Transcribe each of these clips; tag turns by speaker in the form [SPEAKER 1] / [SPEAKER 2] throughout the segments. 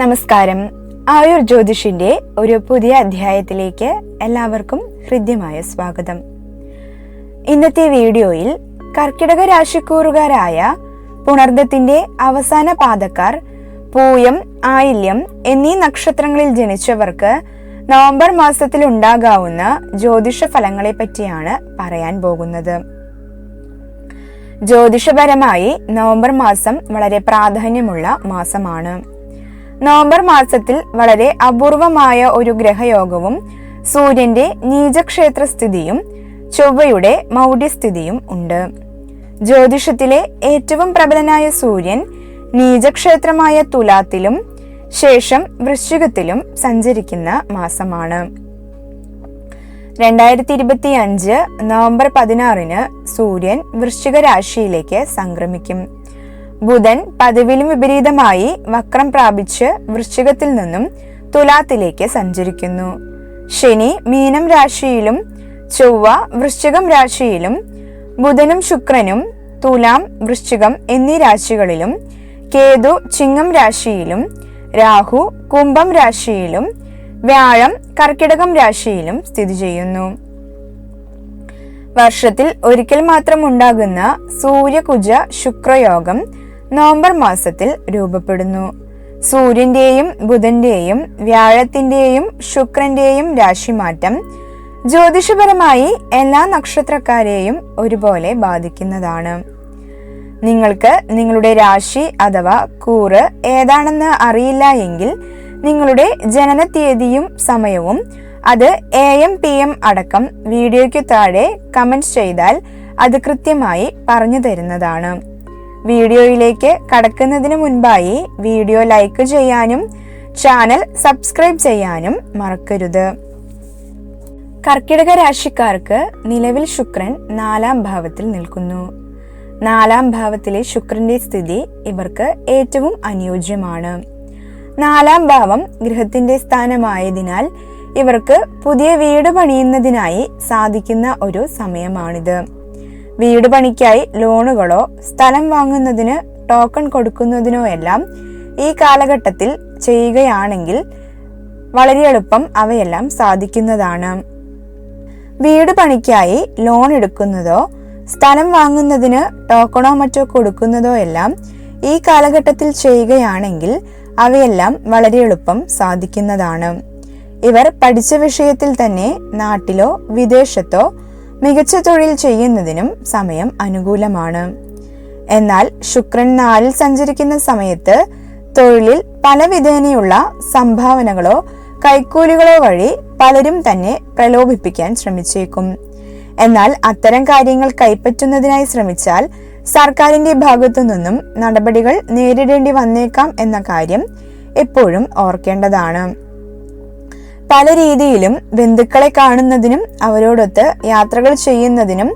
[SPEAKER 1] നമസ്കാരം. ആയുർ ജ്യോതിഷിന്റെ ഒരു പുതിയ അധ്യായത്തിലേക്ക് എല്ലാവർക്കും ഹൃദ്യമായ സ്വാഗതം. ഇന്നത്തെ വീഡിയോയിൽ കർക്കിടക രാശിക്കൂറുകാരായ പുണർദത്തിന്റെ അവസാന പാദക്കാർ പൂയം ആയില്യം എന്നീ നക്ഷത്രങ്ങളിൽ ജനിച്ചവർക്ക് നവംബർ മാസത്തിൽ ഉണ്ടാകാവുന്ന ജ്യോതിഷ ഫലങ്ങളെ പറ്റിയാണ് പറയാൻ പോകുന്നത്. ജ്യോതിഷപരമായി നവംബർ മാസം വളരെ പ്രാധാന്യമുള്ള മാസമാണ്. നവംബർ മാസത്തിൽ വളരെ അപൂർവമായ ഒരു ഗ്രഹയോഗവും സൂര്യന്റെ നീചക്ഷേത്ര സ്ഥിതിയും ചൊവ്വയുടെ മൗഢ്യസ്ഥിതിയും ഉണ്ട്. ജ്യോതിഷത്തിലെ ഏറ്റവും പ്രബലനായ സൂര്യൻ നീചക്ഷേത്രമായ തുലാത്തിലും ശേഷം വൃശ്ചികത്തിലും സഞ്ചരിക്കുന്ന മാസമാണ്. രണ്ടായിരത്തി ഇരുപത്തി അഞ്ച് നവംബർ പതിനാറിന് സൂര്യൻ വൃശ്ചിക രാശിയിലേക്ക് സംക്രമിക്കും. ബുധൻ പതിവിലും വിപരീതമായി വക്രം പ്രാപിച്ച് വൃശ്ചികത്തിൽ നിന്നും തുലാത്തിലേക്ക് സഞ്ചരിക്കുന്നു. ശനി മീനം രാശിയിലും ചൊവ്വ വൃശ്ചികം രാശിയിലും ബുധനും ശുക്രനും തുലാം വൃശ്ചികം എന്നീ രാശികളിലും കേതു ചിങ്ങം രാശിയിലും രാഹു കുംഭം രാശിയിലും വ്യാഴം കർക്കിടകം രാശിയിലും സ്ഥിതി ചെയ്യുന്നു. വർഷത്തിൽ ഒരിക്കൽ മാത്രം ഉണ്ടാകുന്ന സൂര്യകുജ ശുക്രയോഗം നവംബർ മാസത്തിൽ രൂപപ്പെടുന്നു. സൂര്യന്റെയും ബുധന്റെയും വ്യാഴത്തിന്റെയും ശുക്രന്റെയും രാശിമാറ്റം ജ്യോതിഷപരമായി എല്ലാ നക്ഷത്രക്കാരെയും ഒരുപോലെ ബാധിക്കുന്നതാണ്. നിങ്ങൾക്ക് നിങ്ങളുടെ രാശി അഥവാ കൂറ് ഏതാണെന്ന് അറിയില്ല എങ്കിൽ നിങ്ങളുടെ ജനന തീയതിയും സമയവും അത് എ എം പി എം അടക്കം വീഡിയോയ്ക്ക് താഴെ കമന്റ് ചെയ്താൽ അത് കൃത്യമായി പറഞ്ഞു തരുന്നതാണ്. വീഡിയോയിലേക്ക് കടക്കുന്നതിന് മുൻപായി വീഡിയോ ലൈക്ക് ചെയ്യാനും ചാനൽ സബ്സ്ക്രൈബ് ചെയ്യാനും മറക്കരുത്. കർക്കിടക രാശിക്കാർക്ക് നിലവിൽ ശുക്രൻ നാലാം ഭാവത്തിൽ നിൽക്കുന്നു. നാലാം ഭാവത്തിലെ ശുക്രന്റെ സ്ഥിതി ഇവർക്ക് ഏറ്റവും അനുയോജ്യമാണ്. നാലാം ഭാവം ഗൃഹത്തിന്റെ സ്ഥാനമായതിനാൽ ഇവർക്ക് പുതിയ വീട് പണിയുന്നതിനായി സാധിക്കുന്ന ഒരു സമയമാണിത്. വീട് പണിക്കായി ലോണുകളോ സ്ഥലം വാങ്ങുന്നതിന് ടോക്കൺ കൊടുക്കുന്നതിനോ എല്ലാം ഈ കാലഘട്ടത്തിൽ ചെയ്യുകയാണെങ്കിൽ വളരെ എളുപ്പം അവയെല്ലാം സാധിക്കുന്നതാണ്. വീട് പണിക്കായി ലോൺ എടുക്കുന്നതോ സ്ഥലം വാങ്ങുന്നതിന് ടോക്കണോ മറ്റോ കൊടുക്കുന്നതോ എല്ലാം ഈ കാലഘട്ടത്തിൽ ചെയ്യുകയാണെങ്കിൽ അവയെല്ലാം വളരെ എളുപ്പം സാധിക്കുന്നതാണ്. ഇവർ പഠിച്ച വിഷയത്തിൽ തന്നെ നാട്ടിലോ വിദേശത്തോ മികച്ച തൊഴിൽ ചെയ്യുന്നതിനും സമയം അനുകൂലമാണ്. എന്നാൽ ശുക്രൻ നാലിൽ സഞ്ചരിക്കുന്ന സമയത്ത് തൊഴിലിൽ പലവിധേനയുള്ള സംഭാവനകളോ കൈക്കൂലികളോ വഴി പലരും തന്നെ പ്രലോഭിപ്പിക്കാൻ ശ്രമിച്ചേക്കും. എന്നാൽ അത്തരം കാര്യങ്ങൾ കൈപ്പറ്റുന്നതിനായി ശ്രമിച്ചാൽ സർക്കാരിന്റെ ഭാഗത്തു നിന്നും നടപടികൾ നേരിടേണ്ടി വന്നേക്കാം എന്ന കാര്യം എപ്പോഴും ഓർക്കേണ്ടതാണ്. പല രീതിയിലും ബന്ധുക്കളെ കാണുന്നതിനും അവരോടൊത്ത് യാത്രകൾ ചെയ്യുന്നതിനും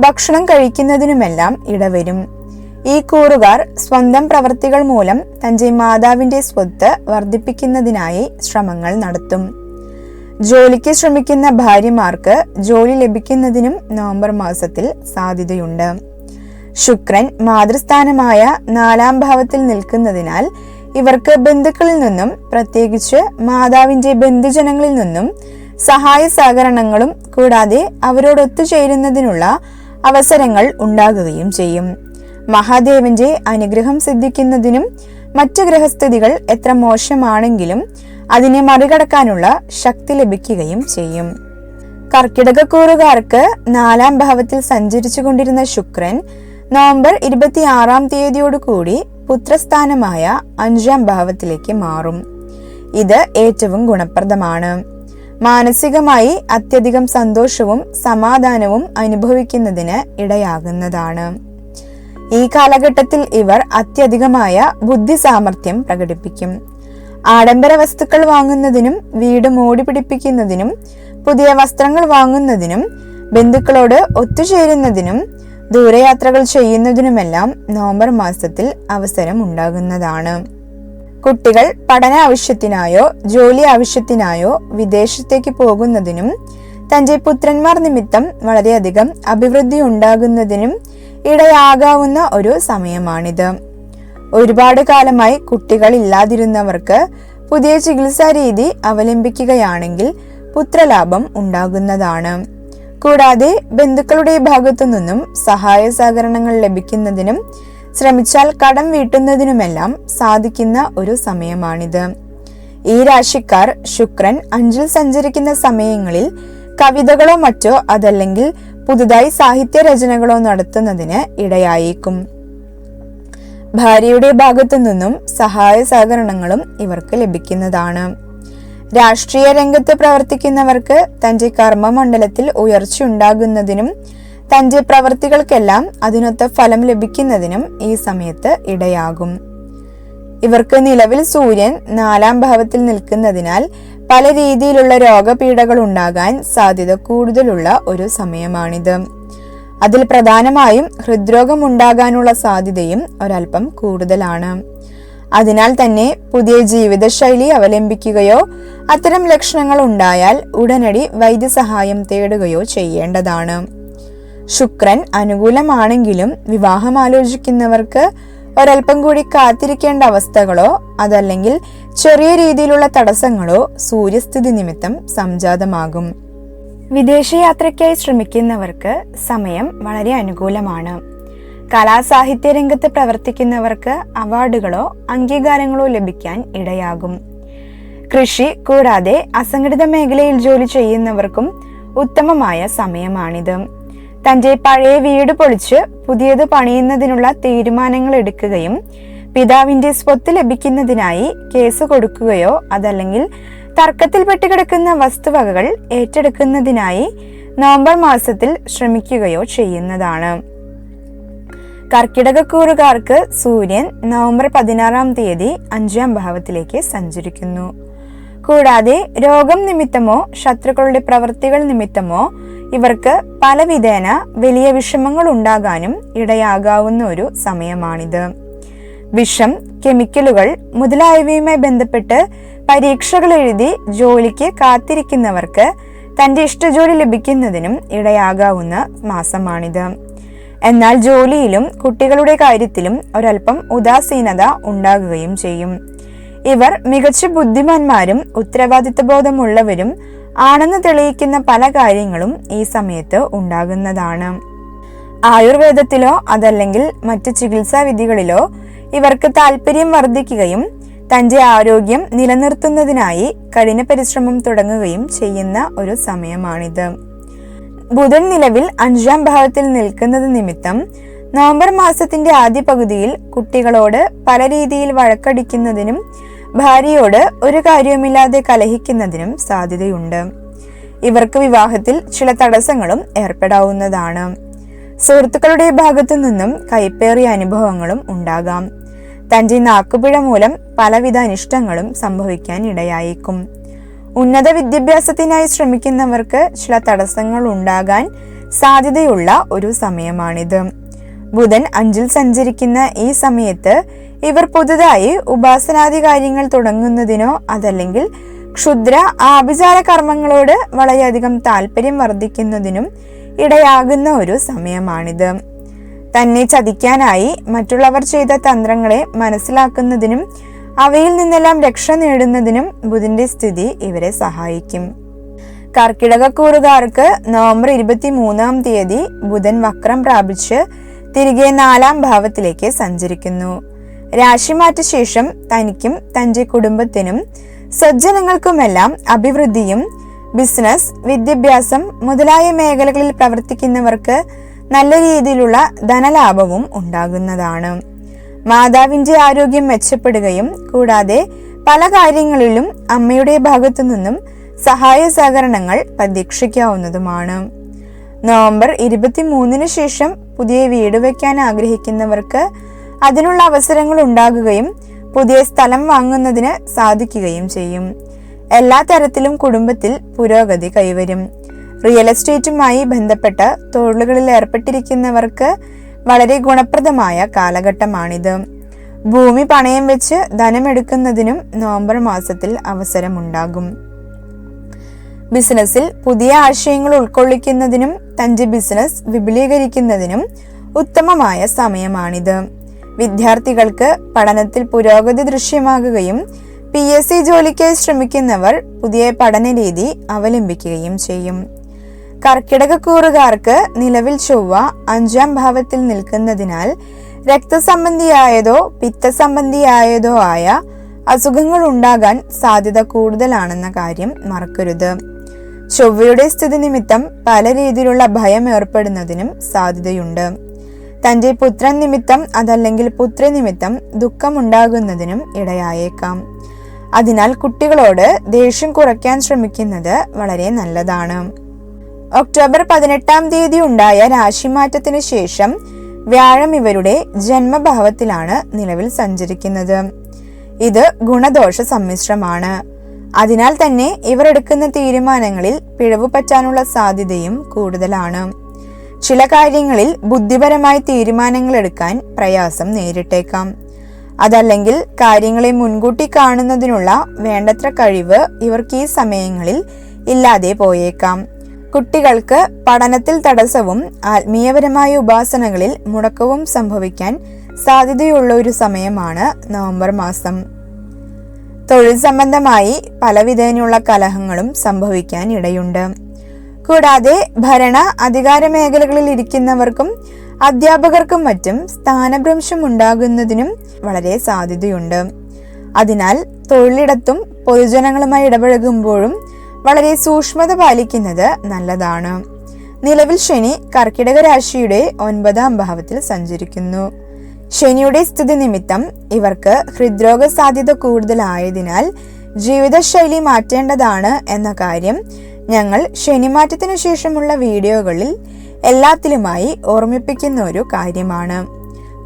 [SPEAKER 1] ഭക്ഷണം കഴിക്കുന്നതിനുമെല്ലാം ഇടവരും. ഈ കൂറുകാർ സ്വന്തം പ്രവൃത്തികൾ മൂലം തന്റെ മാതാവിന്റെ സ്വത്ത് വർദ്ധിപ്പിക്കുന്നതിനായി ശ്രമങ്ങൾ നടത്തും. ജോലിക്ക് ശ്രമിക്കുന്ന ഭാര്യമാർക്ക് ജോലി ലഭിക്കുന്നതിനും നവംബർ മാസത്തിൽ സാധ്യതയുണ്ട്. ശുക്രൻ മാതൃസ്ഥാനമായ നാലാം ഭാവത്തിൽ നിൽക്കുന്നതിനാൽ ഇവർക്ക് ബന്ധുക്കളിൽ നിന്നും പ്രത്യേകിച്ച് മാതാവിന്റെ ബന്ധുജനങ്ങളിൽ നിന്നും സഹായ സഹകരണങ്ങളും കൂടാതെ അവരോടൊത്തുചേരുന്നതിനുള്ള അവസരങ്ങൾ ഉണ്ടാകുകയും ചെയ്യും. മഹാദേവന്റെ അനുഗ്രഹം സിദ്ധിക്കുന്നതിനും മറ്റു ഗ്രഹസ്ഥിതികൾ എത്ര മോശമാണെങ്കിലും അതിനെ മറികടക്കാനുള്ള ശക്തി ലഭിക്കുകയും ചെയ്യും. കർക്കിടകക്കൂറുകാർക്ക് നാലാം ഭാവത്തിൽ സഞ്ചരിച്ചു കൊണ്ടിരുന്ന ശുക്രൻ നവംബർ ഇരുപത്തിയാറാം തീയതിയോടുകൂടി പുത്രസ്ഥാനമായ അഞ്ചാം ഭാവത്തിലേക്ക് മാറും. ഇത് ഏറ്റവും ഗുണപ്രദമാണ്. മാനസികമായി അത്യധികം സന്തോഷവും സമാധാനവും അനുഭവിക്കുന്നതിന് ഇടയാകുന്നതാണ്. ഈ കാലഘട്ടത്തിൽ ഇവർ അത്യധികമായ ബുദ്ധി സാമർഥ്യം പ്രകടിപ്പിക്കും. ആഡംബര വസ്തുക്കൾ വാങ്ങുന്നതിനും വീട് മോടി പിടിപ്പിക്കുന്നതിനും പുതിയ വസ്ത്രങ്ങൾ വാങ്ങുന്നതിനും ബന്ധുക്കളോട് ഒത്തുചേരുന്നതിനും ദൂരയാത്രകൾ ചെയ്യുന്നതിനുമെല്ലാം നവംബർ മാസത്തിൽ അവസരം ഉണ്ടാകുന്നതാണ്. കുട്ടികൾ പഠന ആവശ്യത്തിനായോ ജോലി ആവശ്യത്തിനായോ വിദേശത്തേക്ക് പോകുന്നതിനും തന്റെ പുത്രന്മാർ നിമിത്തം വളരെയധികം അഭിവൃദ്ധി ഉണ്ടാകുന്നതിനും ഇടയാകാവുന്ന ഒരു സമയമാണിത്. ഒരുപാട് കാലമായി കുട്ടികൾ ഇല്ലാതിരുന്നവർക്ക് പുതിയ ചികിത്സാ രീതി അവലംബിക്കുകയാണെങ്കിൽ പുത്രലാഭം ഉണ്ടാകുന്നതാണ്. കൂടാതെ ബന്ധുക്കളുടെ ഭാഗത്തു നിന്നും സഹായ സഹകരണങ്ങൾ ലഭിക്കുന്നതിനും ശ്രമിച്ചാൽ കടം വീട്ടുന്നതിനുമെല്ലാം സാധിക്കുന്ന ഒരു സമയമാണിത്. ഈ രാശിക്കാർ ശുക്രൻ അഞ്ചിൽ സഞ്ചരിക്കുന്ന സമയങ്ങളിൽ കവിതകളോ മറ്റോ അതല്ലെങ്കിൽ പുതുതായി സാഹിത്യ രചനകളോ നടത്തുന്നതിന് ഇടയായേക്കും. ഭാര്യയുടെ ഭാഗത്തു നിന്നും സഹായ സഹകരണങ്ങളും ഇവർക്ക് ലഭിക്കുന്നതാണ്. രാഷ്ട്രീയ രംഗത്ത് പ്രവർത്തിക്കുന്നവർക്ക് തന്റെ കർമ്മമണ്ഡലത്തിൽ ഉയർച്ചയുണ്ടാകുന്നതിനും തന്റെ പ്രവർത്തികൾക്കെല്ലാം അതിനൊത്ത ഫലം ലഭിക്കുന്നതിനും ഈ സമയത്ത് ഇടയാകും. ഇവർക്ക് നിലവിൽ സൂര്യൻ നാലാം ഭാവത്തിൽ നിൽക്കുന്നതിനാൽ പല രീതിയിലുള്ള രോഗപീഠകൾ ഉണ്ടാകാൻ സാധ്യത കൂടുതലുള്ള ഒരു സമയമാണിത്. അതിൽ പ്രധാനമായും ഹൃദ്രോഗം ഉണ്ടാകാനുള്ള സാധ്യതയും ഒരൽപ്പം കൂടുതലാണ്. അതിനാൽ തന്നെ പുതിയ ജീവിതശൈലി അവലംബിക്കുകയോ അത്തരം ലക്ഷണങ്ങൾ ഉണ്ടായാൽ ഉടനടി വൈദ്യസഹായം തേടുകയോ ചെയ്യേണ്ടതാണ്. ശുക്രൻ അനുകൂലമാണെങ്കിലും വിവാഹം ആലോചിക്കുന്നവർക്ക് ഒരൽപ്പം കൂടി കാത്തിരിക്കേണ്ട അവസ്ഥകളോ അതല്ലെങ്കിൽ ചെറിയ രീതിയിലുള്ള തടസ്സങ്ങളോ സൂര്യസ്ഥിതി നിമിത്തം സംജാതമാകും. വിദേശയാത്രയ്ക്കായി ശ്രമിക്കുന്നവർക്ക് സമയം വളരെ അനുകൂലമാണ്. കലാസാഹിത്യ രംഗത്ത് പ്രവർത്തിക്കുന്നവർക്ക് അവാർഡുകളോ അംഗീകാരങ്ങളോ ലഭിക്കാൻ ഇടയാകും. കൃഷി കൂടാതെ അസംഘടിത മേഖലയിൽ ജോലി ചെയ്യുന്നവർക്കും ഉത്തമമായ സമയമാണിത്. തന്റെ പഴയ വീട് പൊളിച്ച് പുതിയത് പണിയുന്നതിനുള്ള തീരുമാനങ്ങൾ എടുക്കുകയും പിതാവിന്റെ സ്വത്ത് ലഭിക്കുന്നതിനായി കേസ് കൊടുക്കുകയോ അതല്ലെങ്കിൽ തർക്കത്തിൽ പെട്ടുകിടക്കുന്ന വസ്തുവകകൾ ഏറ്റെടുക്കുന്നതിനായി നവംബർ മാസത്തിൽ ശ്രമിക്കുകയോ ചെയ്യുന്നതാണ്. കർക്കിടകക്കൂറുകാർക്ക് സൂര്യൻ നവംബർ പതിനാറാം തീയതി അഞ്ചാം ഭാവത്തിലേക്ക് സഞ്ചരിക്കുന്നു. കൂടാതെ രോഗം നിമിത്തമോ ശത്രുക്കളുടെ പ്രവൃത്തികൾ നിമിത്തമോ ഇവർക്ക് പലവിധേന വലിയ വിഷമങ്ങൾ ഉണ്ടാകാനും ഇടയാകാവുന്ന ഒരു സമയമാണിത്. വിഷം കെമിക്കലുകൾ മുതലായവയുമായി ബന്ധപ്പെട്ട് പരീക്ഷകൾ എഴുതി ജോലിക്ക് കാത്തിരിക്കുന്നവർക്ക് തന്റെ ഇഷ്ടജോലി ലഭിക്കുന്നതിനും ഇടയാകാവുന്ന മാസമാണിത്. എന്നാൽ ജോലിയിലും കുട്ടികളുടെ കാര്യത്തിലും ഒരൽപ്പം ഉദാസീനത ഉണ്ടാകുകയും ചെയ്യും. ഇവർ മികച്ച ബുദ്ധിമാന്മാരും ഉത്തരവാദിത്വബോധമുള്ളവരും ആണെന്ന് തെളിയിക്കുന്ന പല കാര്യങ്ങളും ഈ സമയത്ത് ഉണ്ടാകുന്നതാണ്. ആയുർവേദത്തിലോ അതല്ലെങ്കിൽ മറ്റ് ചികിത്സാ വിധികളിലോ ഇവർക്ക് താല്പര്യം വർദ്ധിക്കുകയും തന്റെ ആരോഗ്യം നിലനിർത്തുന്നതിനായി കഠിന പരിശ്രമം തുടങ്ങുകയും ചെയ്യുന്ന ഒരു സമയമാണിത്. ബുധൻ നിലവിൽ അഞ്ചാം ഭാവത്തിൽ നിൽക്കുന്നത് നിമിത്തം നവംബർ മാസത്തിന്റെ ആദ്യ പകുതിയിൽ കുട്ടികളോട് പല രീതിയിൽ വഴക്കടിക്കുന്നതിനും ഭാര്യയോട് ഒരു കാര്യവുമില്ലാതെ കലഹിക്കുന്നതിനും സാധ്യതയുണ്ട്. ഇവർക്ക് വിവാഹത്തിൽ ചില തടസ്സങ്ങളും ഏർപ്പെടാവുന്നതാണ്. സുഹൃത്തുക്കളുടെ ഭാഗത്തു നിന്നും കൈപ്പേറിയ അനുഭവങ്ങളും ഉണ്ടാകാം. തന്റെ നാക്കുപിഴ മൂലം പലവിധ അനിഷ്ടങ്ങളും സംഭവിക്കാൻ ഇടയായേക്കും. ഉന്നത വിദ്യാഭ്യാസത്തിനായി ശ്രമിക്കുന്നവർക്ക് ചില തടസ്സങ്ങൾ ഉണ്ടാകാൻ സാധ്യതയുള്ള ഒരു സമയമാണിത്. ബുധൻ അഞ്ചിൽ സഞ്ചരിക്കുന്ന ഈ സമയത്ത് ഇവർ പുതുതായി ഉപാസനാദി കാര്യങ്ങൾ തുടങ്ങുന്നതിനോ അതല്ലെങ്കിൽ ക്ഷുദ്ര ആഭിചാര കർമ്മങ്ങളോട് വളരെയധികം താല്പര്യം വർദ്ധിക്കുന്നതിനും ഇടയാകുന്ന ഒരു സമയമാണിത്. തന്നെ ചതിക്കാനായി മറ്റുള്ളവർ ചെയ്ത തന്ത്രങ്ങളെ മനസ്സിലാക്കുന്നതിനും അവയിൽ നിന്നെല്ലാം രക്ഷ നേടുന്നതിനും ബുധന്റെ സ്ഥിതി ഇവരെ സഹായിക്കും. കർക്കിടകക്കൂറുകാർക്ക് നവംബർ ഇരുപത്തി മൂന്നാം തീയതി ബുധൻ വക്രം പ്രാപിച്ച് തിരികെ നാലാം ഭാവത്തിലേക്ക് സഞ്ചരിക്കുന്നു. രാശിമാറ്റ ശേഷം തനിക്കും തന്റെ കുടുംബത്തിനും സജ്ജനങ്ങൾക്കുമെല്ലാം അഭിവൃദ്ധിയും ബിസിനസ് വിദ്യാഭ്യാസം മുതലായ മേഖലകളിൽ പ്രവർത്തിക്കുന്നവർക്ക് നല്ല രീതിയിലുള്ള ധനലാഭവും ഉണ്ടാകുന്നതാണ്. മാതാവിന്റെ ആരോഗ്യം മെച്ചപ്പെടുകയും കൂടാതെ പല കാര്യങ്ങളിലും അമ്മയുടെ ഭാഗത്തു നിന്നും സഹായ സഹകരണങ്ങൾ പ്രതീക്ഷിക്കാവുന്നതുമാണ്. നവംബർ ഇരുപത്തിമൂന്നിന് ശേഷം പുതിയ വീട് വയ്ക്കാൻ ആഗ്രഹിക്കുന്നവർക്ക് അതിനുള്ള അവസരങ്ങൾ ഉണ്ടാകുകയും പുതിയ സ്ഥലം വാങ്ങുന്നതിന് സാധിക്കുകയും ചെയ്യും. എല്ലാ തരത്തിലും കുടുംബത്തിൽ പുരോഗതി കൈവരും. റിയൽ എസ്റ്റേറ്റുമായി ബന്ധപ്പെട്ട് തൊഴിലുകളിൽ ഏർപ്പെട്ടിരിക്കുന്നവർക്ക് വളരെ ഗുണപ്രദമായ കാലഘട്ടമാണിത്. ഭൂമി പണയം വെച്ച് ധനമെടുക്കുന്നതിനും നവംബർ മാസത്തിൽ അവസരമുണ്ടാകും. ബിസിനസ്സിൽ പുതിയ ആശയങ്ങൾ ഉൾക്കൊള്ളിക്കുന്നതിനും തന്റെ ബിസിനസ് വിപുലീകരിക്കുന്നതിനും ഉത്തമമായ സമയമാണിത്. വിദ്യാർത്ഥികൾക്ക് പഠനത്തിൽ പുരോഗതി ദൃശ്യമാകുകയും പി എസ് സി ജോലിക്കായി ശ്രമിക്കുന്നവർ പുതിയ പഠന രീതി അവലംബിക്കുകയും ചെയ്യും. കർക്കിടകക്കൂറുകാർക്ക് നിലവിൽ ചൊവ്വ അഞ്ചാം ഭാവത്തിൽ നിൽക്കുന്നതിനാൽ രക്തസംബന്ധിയായതോ പിത്തസംബന്ധിയായതോ ആയ അസുഖങ്ങൾ ഉണ്ടാകാൻ സാധ്യത കൂടുതലാണെന്ന കാര്യം മറക്കരുത്. ചൊവ്വയുടെ സ്ഥിതി നിമിത്തം പല രീതിയിലുള്ള ഭയം ഏർപ്പെടുന്നതിനും സാധ്യതയുണ്ട്. തന്റെ പുത്രൻ നിമിത്തം അതല്ലെങ്കിൽ പുത്രി നിമിത്തം ദുഃഖമുണ്ടാകുന്നതിനും ഇടയായേക്കാം. അതിനാൽ കുട്ടികളോട് ദേഷ്യം കുറയ്ക്കാൻ ശ്രമിക്കുന്നത് വളരെ നല്ലതാണ്. ഒക്ടോബർ പതിനെട്ടാം തീയതി ഉണ്ടായ രാശിമാറ്റത്തിന് ശേഷം വ്യാഴം ഇവരുടെ ജന്മഭാവത്തിലാണ് നിലവിൽ സഞ്ചരിക്കുന്നത്. ഇത് ഗുണദോഷ സമ്മിശ്രമാണ്. അതിനാൽ തന്നെ ഇവർ എടുക്കുന്ന തീരുമാനങ്ങളിൽ പിഴവ് പറ്റാനുള്ള സാധ്യതയും കൂടുതലാണ്. ചില കാര്യങ്ങളിൽ ബുദ്ധിപരമായി തീരുമാനങ്ങൾ എടുക്കാൻ പ്രയാസം നേരിട്ടേക്കാം. അതല്ലെങ്കിൽ കാര്യങ്ങളെ മുൻകൂട്ടി കാണുന്നതിനുള്ള വേണ്ടത്ര കഴിവ് ഇവർക്ക് ഈ സമയങ്ങളിൽ ഇല്ലാതെ പോയേക്കാം. കുട്ടികൾക്ക് പഠനത്തിൽ തടസ്സവും ആത്മീയപരമായ ഉപാസനകളിൽ മുടക്കവും സംഭവിക്കാൻ സാധ്യതയുള്ള ഒരു സമയമാണ് നവംബർ മാസം. തൊഴിൽ സംബന്ധമായി പലവിധേനയുള്ള കലഹങ്ങളും സംഭവിക്കാൻ ഇടയുണ്ട്. കൂടാതെ ഭരണ അധികാര മേഖലകളിൽ ഇരിക്കുന്നവർക്കും അധ്യാപകർക്കും മറ്റും സ്ഥാനഭ്രംശം ഉണ്ടാകുന്നതിനും വളരെ സാധ്യതയുണ്ട്. അതിനാൽ തൊഴിലിടത്തും പൊതുജനങ്ങളുമായി ഇടപഴകുമ്പോഴും വളരെ സൂക്ഷ്മത പാലിക്കുന്നത് നല്ലതാണ്. നിലവിൽ ശനി കർക്കിടക രാശിയുടെ ഒൻപതാം ഭാവത്തിൽ സഞ്ചരിക്കുന്നു. ശനിയുടെ സ്ഥിതി നിമിത്തം ഇവർക്ക് ഹൃദ്രോഗ സാധ്യത കൂടുതലായതിനാൽ ജീവിതശൈലി മാറ്റേണ്ടതാണ് എന്ന കാര്യം ഞങ്ങൾ ശനിമാറ്റത്തിനു ശേഷമുള്ള വീഡിയോകളിൽ എല്ലാത്തിലുമായി ഓർമ്മിപ്പിക്കുന്ന ഒരു കാര്യമാണ്.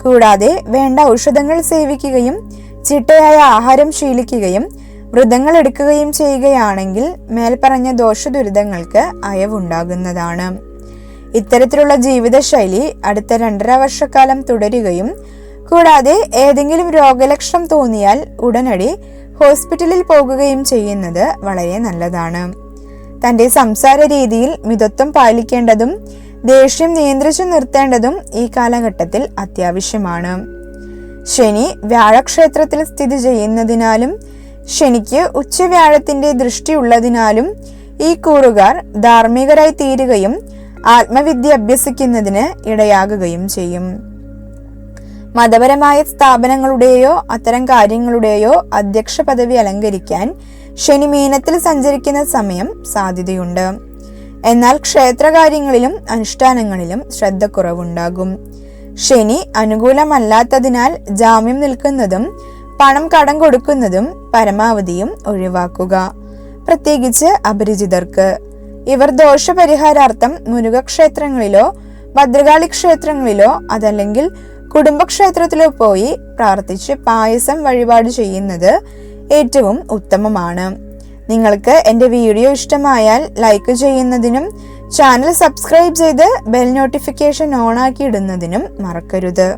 [SPEAKER 1] കൂടാതെ വേണ്ട ഔഷധങ്ങൾ സേവിക്കുകയും ചിട്ടയായ ആഹാരം ശീലിക്കുകയും വ്രതങ്ങൾ എടുക്കുകയും ചെയ്യുകയാണെങ്കിൽ മേൽപ്പറഞ്ഞ ദോഷദുരിതങ്ങൾക്ക് അയവുണ്ടാകുന്നതാണ്. ഇത്തരത്തിലുള്ള ജീവിതശൈലി അടുത്ത രണ്ടര വർഷക്കാലം തുടരുകയും കൂടാതെ ഏതെങ്കിലും രോഗലക്ഷണം തോന്നിയാൽ ഉടനടി ഹോസ്പിറ്റലിൽ പോകുകയും ചെയ്യുന്നത് വളരെ നല്ലതാണ്. തന്റെ സംസാര രീതിയിൽ മിതത്വം പാലിക്കേണ്ടതും ദേഷ്യം നിയന്ത്രിച്ചു നിർത്തേണ്ടതും ഈ കാലഘട്ടത്തിൽ അത്യാവശ്യമാണ്. ശനി വ്യാഴക്ഷേത്രത്തിൽ സ്ഥിതി ചെയ്യുന്നതിനാലും ശനിക്ക് ഉച്ചവ്യാഴത്തിന്റെ ദൃഷ്ടിയുള്ളതിനാലും ഈ കൂറുകാർ ധാർമ്മികരായി തീരുകയും ആത്മവിദ്യ അഭ്യസിക്കുന്നതിന് ഇടയാകുകയും ചെയ്യും. മതപരമായ സ്ഥാപനങ്ങളുടെയോ അത്തരം കാര്യങ്ങളുടെയോ അധ്യക്ഷ പദവി അലങ്കരിക്കാൻ ശനി മീനത്തിൽ സഞ്ചരിക്കുന്ന സമയം സാധ്യതയുണ്ട്. എന്നാൽ ക്ഷേത്രകാര്യങ്ങളിലും അനുഷ്ഠാനങ്ങളിലും ശ്രദ്ധക്കുറവുണ്ടാകും. ശനി അനുകൂലമല്ലാത്തതിനാൽ ജാമ്യം നിൽക്കുന്നതും പണം കടം കൊടുക്കുന്നതും പരമാവധിയും ഒഴിവാക്കുക. പ്രത്യേകിച്ച് അപരിചിതർക്ക്. ഇവർ ദോഷപരിഹാരാർത്ഥം മുരുകക്ഷേത്രങ്ങളിലോ ഭദ്രകാളി ക്ഷേത്രങ്ങളിലോ അതല്ലെങ്കിൽ കുടുംബക്ഷേത്രത്തിലോ പോയി പ്രാർത്ഥിച്ച് പായസം വഴിപാട് ചെയ്യുന്നത് ഏറ്റവും ഉത്തമമാണ്. നിങ്ങൾക്ക് എന്റെ വീഡിയോ ഇഷ്ടമായാൽ ലൈക്ക് ചെയ്യുന്നതിനും ചാനൽ സബ്സ്ക്രൈബ് ചെയ്ത് ബെൽ നോട്ടിഫിക്കേഷൻ ഓൺ ആക്കി ഇടുന്നതിനും മറക്കരുത്.